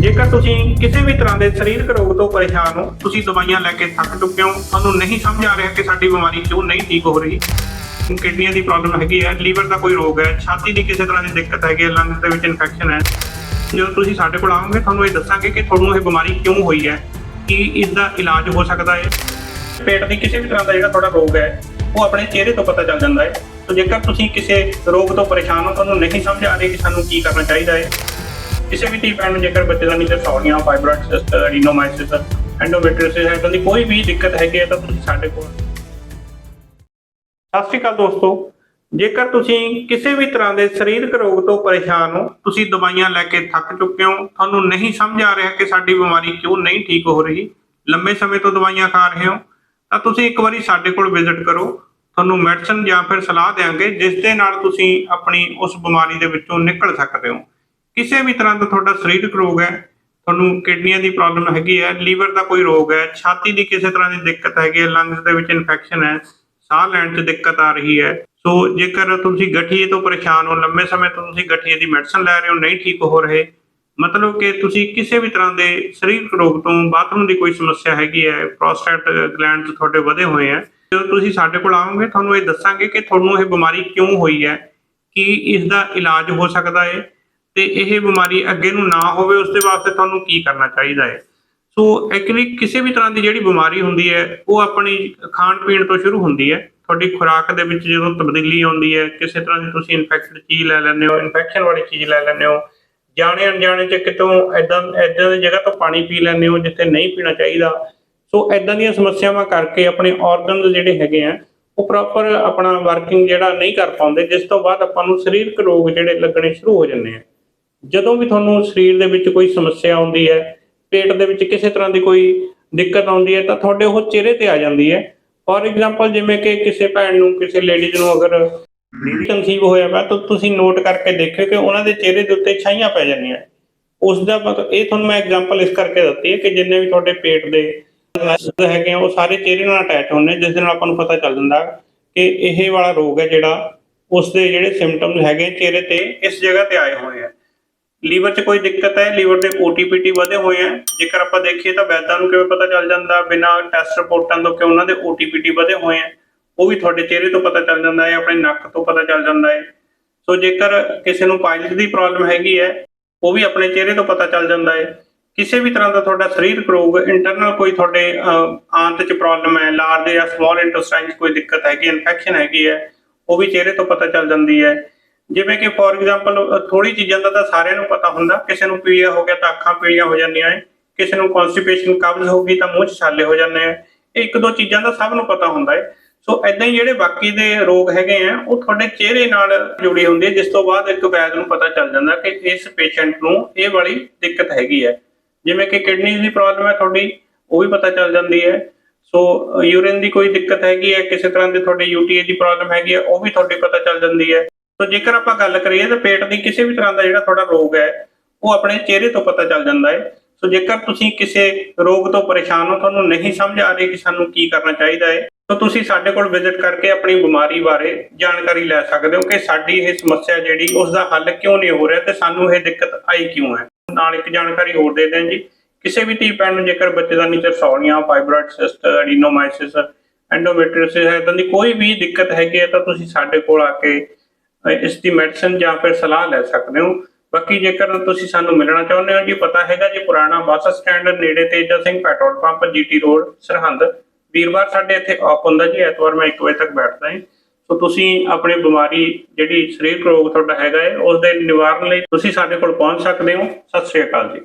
ਜੇਕਰ ਤੁਸੀਂ ਕਿਸੇ ਵੀ ਤਰ੍ਹਾਂ ਦੇ ਸਰੀਰਕ ਰੋਗ ਤੋਂ ਪਰੇਸ਼ਾਨ ਹੋ, ਤੁਸੀਂ ਦਵਾਈਆਂ ਲੈ ਕੇ ਥੱਕ ਚੁੱਕੇ ਹੋ, ਤੁਹਾਨੂੰ ਨਹੀਂ ਸਮਝ ਆ ਰਿਹਾ ਕਿ ਸਾਡੀ ਬਿਮਾਰੀ ਕਿਉਂ ਨਹੀਂ ਠੀਕ ਹੋ ਰਹੀ। ਕਿਡਨੀਆਂ ਦੀ ਪ੍ਰੋਬਲਮ ਹੈਗੀ ਹੈ, ਲੀਵਰ ਦਾ ਕੋਈ ਰੋਗ ਹੈ, ਛਾਤੀ ਦੀ ਕਿਸੇ ਤਰ੍ਹਾਂ ਦੀ ਦਿੱਕਤ ਹੈਗੀ ਹੈ ਲੰਗਸ ਦੇ ਵਿੱਚ ਇਨਫੈਕਸ਼ਨ ਹੈ। ਜਦੋਂ ਤੁਸੀਂ ਸਾਡੇ ਕੋਲ ਆਓਗੇ, ਤੁਹਾਨੂੰ ਇਹ ਦੱਸਾਂਗੇ ਕਿ ਤੁਹਾਨੂੰ ਇਹ ਬਿਮਾਰੀ ਕਿਉਂ ਹੋਈ ਹੈ, ਕੀ ਇਸ ਦਾ ਇਲਾਜ ਹੋ ਸਕਦਾ ਹੈ। ਪੇਟ ਦੀ ਕਿਸੇ ਵੀ ਤਰ੍ਹਾਂ ਦਾ ਜਿਹੜਾ ਤੁਹਾਡਾ ਰੋਗ ਹੈ, ਉਹ ਆਪਣੇ ਚਿਹਰੇ ਤੋਂ ਪਤਾ ਚੱਲ ਜਾਂਦਾ ਹੈ। ਸੋ ਜੇਕਰ ਤੁਸੀਂ ਕਿਸੇ ਰੋਗ ਤੋਂ ਪਰੇਸ਼ਾਨ ਹੋ, ਤੁਹਾਨੂੰ ਨਹੀਂ ਸਮਝ ਆ ਰਹੀ ਕਿ ਸਾਨੂੰ ਕੀ ਕਰਨਾ ਚਾਹੀਦਾ ਹੈ ਕਿਸੇ ਵੀ ਧੀ ਨੂੰ ਜੇਕਰ ਬੱਚੇ ਦਾ ਨੀਚੇ ਸੌਣੀਆਂ ਫਾਈਬਰੋਇਡ ਸਿਸਟ ਰੀਨੋਮਾਈਸਿਸ ਐਂਡੋਮੈਟ੍ਰੀਓਸਿਸ ਹੈ ਦੀ ਕੋਈ ਵੀ ਦਿੱਕਤ ਹੈਗੀ ਹੈ ਤਾਂ ਤੁਸੀਂ ਸਾਡੇ ਕੋਲ ਸਤਿ ਸ਼੍ਰੀ ਅਕਾਲ ਦੋਸਤੋ। ਜੇਕਰ ਤੁਸੀਂ ਕਿਸੇ ਵੀ ਤਰ੍ਹਾਂ ਦੇ ਸਰੀਰਕ ਰੋਗ ਤੋਂ ਪਰੇਸ਼ਾਨ ਹੋ, ਤੁਸੀਂ ਦਵਾਈਆਂ ਲੈ ਕੇ ਥੱਕ ਚੁੱਕੇ ਹੋ, ਤੁਹਾਨੂੰ ਨਹੀਂ ਸਮਝ ਆ ਰਿਹਾ ਕਿ ਸਾਡੀ ਬਿਮਾਰੀ ਕਿਉਂ ਨਹੀਂ ਠੀਕ ਹੋ ਰਹੀ, ਲੰਬੇ ਸਮੇਂ ਤੋਂ ਦਵਾਈਆਂ ਖਾ ਰਹੇ ਹੋ, ਤਾਂ ਤੁਸੀਂ ਇੱਕ ਵਾਰੀ ਸਾਡੇ ਕੋਲ ਵਿਜ਼ਿਟ ਕਰੋ। ਤੁਹਾਨੂੰ ਮੈਡੀਸਨ ਜਾਂ ਫਿਰ ਸਲਾਹ ਦੇਵਾਂਗੇ ਜਿਸ ਦੇ ਨਾਲ ਤੁਸੀਂ ਆਪਣੀ ਉਸ ਬਿਮਾਰੀ ਦੇ ਵਿੱਚੋਂ ਨਿਕਲ ਸਕਦੇ ਹੋ। ਕਿਸੇ ਵੀ ਤਰ੍ਹਾਂ ਦਾ ਤੁਹਾਡਾ ਸਰੀਰਕ ਰੋਗ ਹੈ, ਤੁਹਾਨੂੰ ਕਿਡਨੀਆਂ ਦੀ ਪ੍ਰੋਬਲਮ ਹੈਗੀ ਹੈ, ਲੀਵਰ ਦਾ ਕੋਈ ਰੋਗ ਹੈ, ਛਾਤੀ ਦੀ ਕਿਸੇ ਤਰ੍ਹਾਂ ਦੀ ਦਿੱਕਤ ਹੈਗੀ ਹੈ ਲੰਗਸ ਦੇ ਵਿੱਚ ਇਨਫੈਕਸ਼ਨ ਹੈ, ਸਾਹ ਲੈਣ 'ਚ ਦਿੱਕਤ ਆ ਰਹੀ ਹੈ, ਸੋ ਜੇਕਰ ਤੁਸੀਂ ਗਠੀਏ ਤੋਂ ਪਰੇਸ਼ਾਨ ਹੋ, ਲੰਮੇ ਸਮੇਂ ਤੋਂ ਤੁਸੀਂ ਗਠੀਏ ਦੀ ਮੈਡੀਸਨ ਲੈ ਰਹੇ ਹੋ, ਨਹੀਂ ਠੀਕ ਹੋ ਰਹੇ, ਮਤਲਬ ਕਿ ਤੁਸੀਂ ਕਿਸੇ ਵੀ ਤਰ੍ਹਾਂ ਦੇ ਸਰੀਰਕ ਰੋਗ ਤੋਂ ਬਾਥਰੂਮ ਦੀ ਕੋਈ ਸਮੱਸਿਆ ਹੈਗੀ ਹੈ ਪ੍ਰੋਸਟੇਟ ਗਲੈਂਡ ਤੁਹਾਡੇ ਵਧੇ ਹੋਏ ਹੈ, ਜਦੋਂ ਤੁਸੀਂ ਸਾਡੇ ਕੋਲ ਆਓਗੇ, ਤੁਹਾਨੂੰ ਇਹ ਦੱਸਾਂਗੇ ਕਿ ਤੁਹਾਨੂੰ ਇਹ ਬਿਮਾਰੀ ਕਿਉਂ ਹੋਈ ਹੈ, ਕੀ ਇਸ ਦਾ ਇਲਾਜ ਹੋ ਸਕਦਾ ਹੈ ਤੇ ਇਹ ਬਿਮਾਰੀ ਅੱਗੇ ਨੂੰ ਨਾ ਹੋਵੇ, ਉਸ ਦੇ ਵਾਸਤੇ ਤੁਹਾਨੂੰ ਕੀ ਕਰਨਾ ਚਾਹੀਦਾ ਹੈ? ਸੋ ਐਕਚੁਅਲੀ ਕਿਸੇ ਵੀ ਤਰ੍ਹਾਂ ਦੀ ਜਿਹੜੀ ਬਿਮਾਰੀ ਹੁੰਦੀ ਹੈ, ਉਹ ਆਪਣੀ ਖਾਣ ਪੀਣ ਤੋਂ ਸ਼ੁਰੂ ਹੁੰਦੀ ਹੈ। ਤੁਹਾਡੀ ਖੁਰਾਕ ਦੇ ਵਿੱਚ ਜਦੋਂ ਤਬਦੀਲੀ ਆਉਂਦੀ ਹੈ, ਕਿਸੇ ਤਰ੍ਹਾਂ ਦੀ ਤੁਸੀਂ ਇਨਫੈਕਟਡ ਚੀਜ਼ ਲੈ ਲੈਂਦੇ ਹੋ ਇਨਫੈਕਸ਼ਨ ਵਾਲੀ ਚੀਜ਼ ਲੈ ਲੈਂਦੇ ਹੋ, ਜਾਣੇ ਅਣਜਾਣੇ ਚ ਕਿਤੋਂ ਐਦਾਂ ਐਦਾਂ ਦੀ ਜਗ੍ਹਾ ਤੋਂ ਪਾਣੀ ਪੀ ਲੈਂਦੇ ਹੋ ਜਿੱਥੇ ਨਹੀਂ ਪੀਣਾ ਚਾਹੀਦਾ। ਸੋ ਐਦਾਂ ਦੀਆਂ ਸਮੱਸਿਆਵਾਂ ਕਰਕੇ ਆਪਣੇ ਆਰਗਨਸ ਜਿਹੜੇ ਹੈਗੇ ਆ, ਉਹ ਪ੍ਰੋਪਰ ਆਪਣਾ ਵਰਕਿੰਗ ਜਿਹੜਾ ਨਹੀਂ ਕਰ ਪਾਉਂਦੇ, ਜਿਸ ਤੋਂ ਬਾਅਦ ਆਪਾਂ ਨੂੰ ਸਰੀਰਕ ਰੋਗ ਜਿਹੜੇ ਲੱਗਣੇ ਸ਼ੁਰੂ ਹੋ ਜਾਂਦੇ ਆ। ਜਦੋਂ ਵੀ ਤੁਹਾਨੂੰ ਸਰੀਰ ਦੇ ਵਿੱਚ ਕੋਈ ਸਮੱਸਿਆ ਆਉਂਦੀ ਹੈ, ਪੇਟ ਦੇ ਵਿੱਚ ਕਿਸੇ ਤਰ੍ਹਾਂ ਦੀ ਕੋਈ ਦਿੱਕਤ ਆਉਂਦੀ ਹੈ, ਤਾਂ ਤੁਹਾਡੇ ਉਹ ਚਿਹਰੇ ਤੇ ਆ ਜਾਂਦੀ ਹੈ। ਫੋਰ ਐਗਜ਼ਾਮਪਲ ਜਿਵੇਂ ਕਿ ਕਿਸੇ ਭੈਣ ਨੂੰ, ਕਿਸੇ ਲੇਡੀਜ਼ ਨੂੰ ਅਗਰ ਬੀਬੀ ਕਨਸੀਵ ਹੋਇਆ ਵਾ, ਤਾਂ ਤੁਸੀਂ ਨੋਟ ਕਰਕੇ ਦੇਖਿਓ ਕਿ ਉਹਨਾਂ ਦੇ ਚਿਹਰੇ ਦੇ ਉੱਤੇ ਛਾਈਆਂ ਪੈ ਜਾਂਦੀਆਂ। ਉਸ ਦਾ ਮਤਲਬ ਇਹ ਤੁਹਾਨੂੰ ਮੈਂ ਐਗਜ਼ਾਮਪਲ ਇਸ ਕਰਕੇ ਦਿੱਤੀ ਹੈ ਕਿ ਜਿੰਨੇ ਵੀ ਤੁਹਾਡੇ ਪੇਟ ਦੇ ਹੈਗੇ ਆ, ਉਹ ਸਾਰੇ ਚਿਹਰੇ ਨਾਲ ਅਟੈਚ ਹੁੰਦੇ ਜਿਸ ਦੇ ਨਾਲ ਆਪਾਂ ਨੂੰ ਪਤਾ ਚੱਲ ਜਾਂਦਾ ਕਿ ਇਹ ਵਾਲਾ ਰੋਗ ਹੈ ਜਿਹੜਾ, ਉਸ ਦੇ ਜਿਹੜੇ ਸਿੰਪਟਮਸ ਹੈਗੇ ਚਿਹਰੇ ਤੇ ਇਸ ਜਗ੍ਹਾ ਤੇ ਆਏ ਹੋਏ ਆ। ਲੀਵਰ 'ਚ ਕੋਈ ਦਿੱਕਤ ਹੈ? ਲੀਵਰ ਦੇ OTPT ਵਧੇ ਹੋਏ ਆ ਜੇਕਰ ਆਪਾਂ ਦੇਖੀਏ ਤਾਂ ਵੈਦਾਂ ਨੂੰ ਕਿਵੇਂ ਪਤਾ ਚੱਲ ਜਾਂਦਾ? ਬਿਨਾਂ ਟੈਸਟ ਰਿਪੋਰਟਾਂ ਤੋਂ ਕਿ ਉਹਨਾਂ ਦੇ OTPT ਵਧੇ ਹੋਏ ਆ ਉਹ ਵੀ ਤੁਹਾਡੇ ਚਿਹਰੇ ਤੋਂ ਪਤਾ ਚੱਲ ਜਾਂਦਾ ਹੈ, ਆਪਣੇ ਨੱਕ ਤੋਂ ਪਤਾ ਚੱਲ ਜਾਂਦਾ ਹੈ। ਸੋ ਜੇਕਰ ਕਿਸੇ ਨੂੰ ਪਾਇਲਟ ਦੀ ਪ੍ਰੋਬਲਮ ਹੈਗੀ ਹੈ, ਉਹ ਵੀ ਆਪਣੇ ਚਿਹਰੇ ਤੋਂ ਪਤਾ ਚੱਲ ਜਾਂਦਾ ਹੈ। ਕਿਸੇ ਵੀ ਤਰ੍ਹਾਂ ਦਾ ਤੁਹਾਡਾ ਸਰੀਰਕ ਰੋਗ ਇੰਟਰਨਲ ਕੋਈ ਤੁਹਾਡੇ ਆਂਤ 'ਚ ਪ੍ਰੋਬਲਮ ਹੈ ਲਾਰਜ ਜਾਂ ਸਮਾਲ ਇੰਟੈਸਟਾਈਨ 'ਚ ਕੋਈ ਦਿੱਕਤ ਹੈਗੀ ਇਨਫੈਕਸ਼ਨ ਹੈਗੀ ਹੈ, ਉਹ ਵੀ ਚਿਹਰੇ ਤੋਂ ਪਤਾ ਚੱਲ ਜਾਂਦੀ ਹੈ। ਜਿਵੇਂ ਕਿ ਫੋਰ ਐਗਜ਼ਾਮਪਲ ਥੋੜੀ ਚੀਜ਼ਾਂ ਦਾ ਤਾਂ ਸਾਰਿਆਂ ਨੂੰ ਪਤਾ ਹੁੰਦਾ। ਕਿਸੇ ਨੂੰ ਪੀਲੀਆ ਹੋ ਗਿਆ ਤਾਂ ਅੱਖਾਂ ਪੀਲੀਆਂ ਹੋ ਜਾਂਦੀਆਂ ਹੈ ਕਿਸੇ ਨੂੰ ਕਨਸਟੀਪੇਸ਼ਨ ਕਬਜ਼ ਹੋ ਗਈ ਤਾਂ ਮੂੰਹ 'ਚ ਛਾਲੇ ਹੋ ਜਾਂਦੇ ਆ ਇਹ ਇੱਕ ਦੋ ਚੀਜ਼ਾਂ ਦਾ ਸਭ ਨੂੰ ਪਤਾ ਹੁੰਦਾ ਹੈ। ਸੋ ਐਦਾਂ ਹੀ ਜਿਹੜੇ ਬਾਕੀ ਦੇ ਰੋਗ ਹੈਗੇ ਆ, ਉਹ ਤੁਹਾਡੇ ਚਿਹਰੇ ਨਾਲ ਜੁੜੀ ਹੁੰਦੀ ਹੈ ਜਿਸ ਤੋਂ ਬਾਅਦ ਇੱਕ ਵੈਦ ਨੂੰ ਪਤਾ ਚੱਲ ਜਾਂਦਾ ਕਿ ਇਸ ਪੇਸ਼ੈਂਟ ਨੂੰ ਇਹ ਵਾਲੀ ਦਿੱਕਤ ਹੈਗੀ ਹੈ। ਜਿਵੇਂ ਕਿ ਕਿਡਨੀ ਦੀ ਪ੍ਰੋਬਲਮ ਹੈ ਤੁਹਾਡੀ, ਉਹ ਵੀ ਪਤਾ ਚੱਲ ਜਾਂਦੀ ਹੈ। ਸੋ ਯੂਰਿਨ ਦੀ ਕੋਈ ਦਿੱਕਤ ਹੈਗੀ ਹੈ, ਕਿਸੇ ਤਰ੍ਹਾਂ ਦੀ ਤੁਹਾਡੇ ਯੂਟੀਏ ਦੀ ਪ੍ਰੋਬਲਮ ਹੈਗੀ ਹੈ, ਉਹ ਵੀ ਤੁਹਾਡੀ ਪਤਾ ਚੱਲ ਜਾਂਦੀ ਹੈ। ਸੋ ਜੇਕਰ ਆਪਾਂ ਗੱਲ ਕਰੀਏ ਤਾਂ ਪੇਟ ਦੀ ਕਿਸੇ ਵੀ ਤਰ੍ਹਾਂ ਦਾ ਜਿਹੜਾ ਤੁਹਾਡਾ ਰੋਗ ਹੈ, ਉਹ ਆਪਣੇ ਚਿਹਰੇ ਤੋਂ ਪਤਾ ਚੱਲ ਜਾਂਦਾ ਹੈ। ਸੋ ਜੇਕਰ ਤੁਸੀਂ ਕਿਸੇ ਰੋਗ ਤੋਂ ਪਰੇਸ਼ਾਨ ਹੋ, ਤੁਹਾਨੂੰ ਨਹੀਂ ਸਮਝ ਆ ਰਹੀ ਕਿ ਸਾਨੂੰ ਕੀ ਕਰਨਾ ਚਾਹੀਦਾ ਹੈ, ਤਾਂ ਤੁਸੀਂ ਸਾਡੇ ਕੋਲ ਵਿਜ਼ਿਟ ਕਰਕੇ ਆਪਣੀ ਬਿਮਾਰੀ ਬਾਰੇ ਜਾਣਕਾਰੀ ਲੈ ਸਕਦੇ ਹੋ ਕਿ ਸਾਡੀ ਇਹ ਸਮੱਸਿਆ ਜਿਹੜੀ ਉਸ ਦਾ ਹੱਲ ਕਿਉਂ ਨਹੀਂ ਹੋ ਰਿਹਾ ਤੇ ਸਾਨੂੰ ਇਹ ਦਿੱਕਤ ਆਈ ਕਿਉਂ ਹੈ। ਨਾਲ ਇੱਕ ਜਾਣਕਾਰੀ ਹੋਰ ਦੇ ਦਿਆਂ ਜੀ, ਕਿਸੇ ਵੀ ਧੀ ਭੈਣ ਨੂੰ ਜੇਕਰ ਬੱਚੇ ਦਾ ਨੀਚੇ ਸੌਣੀਆਂ ਫਾਈਬਰੋਇਡ ਸਿਸਟ ਰੀਨੋਮਾਈਸਿਸ ਐਂਡੋਮੈਟ੍ਰੀਓਸਿਸ ਹੈ ਇਦਾਂ ਦੀ ਕੋਈ ਵੀ ਦਿੱਕਤ ਹੈਗੀ ਹੈ, ਤਾਂ ਤੁਸੀਂ ਸਾਡੇ ਕੋਲ ਆ ਕੇ ਇਸ ਦੀ ਮੈਡੀਸਨ ਜਾਂ ਫਿਰ ਸਲਾਹ ਲੈ ਸਕਦੇ ਹੋ। ਬਾਕੀ ਜੇਕਰ ਤੁਸੀਂ ਸਾਨੂੰ ਮਿਲਣਾ ਚਾਹੁੰਦੇ ਹੋ ਜੀ, ਪਤਾ ਹੈਗਾ ਜੀ, ਪੁਰਾਣਾ ਬੱਸ ਸਟੈਂਡ ਨੇੜੇ Teja Singh petrol pump, GT road, Sirhind. ਵੀਰਵਾਰ ਸਾਡੇ ਇੱਥੇ ਆਫ ਹੁੰਦਾ ਜੀ, ਐਤਵਾਰ ਮੈਂ 1 ਵਜੇ ਤੱਕ ਬੈਠਦਾ ਹਾਂ ਸੋ ਤੁਸੀਂ ਆਪਣੀ ਬਿਮਾਰੀ ਜਿਹੜੀ ਸਰੀਰਕ ਰੋਗ ਤੁਹਾਡਾ ਹੈਗਾ ਹੈ, ਉਸ ਦੇ ਨਿਵਾਰਨ ਲਈ ਤੁਸੀਂ ਸਾਡੇ ਕੋਲ ਪਹੁੰਚ ਸਕਦੇ ਹੋ। ਸਤਿ ਸ਼੍ਰੀ ਅਕਾਲ ਜੀ।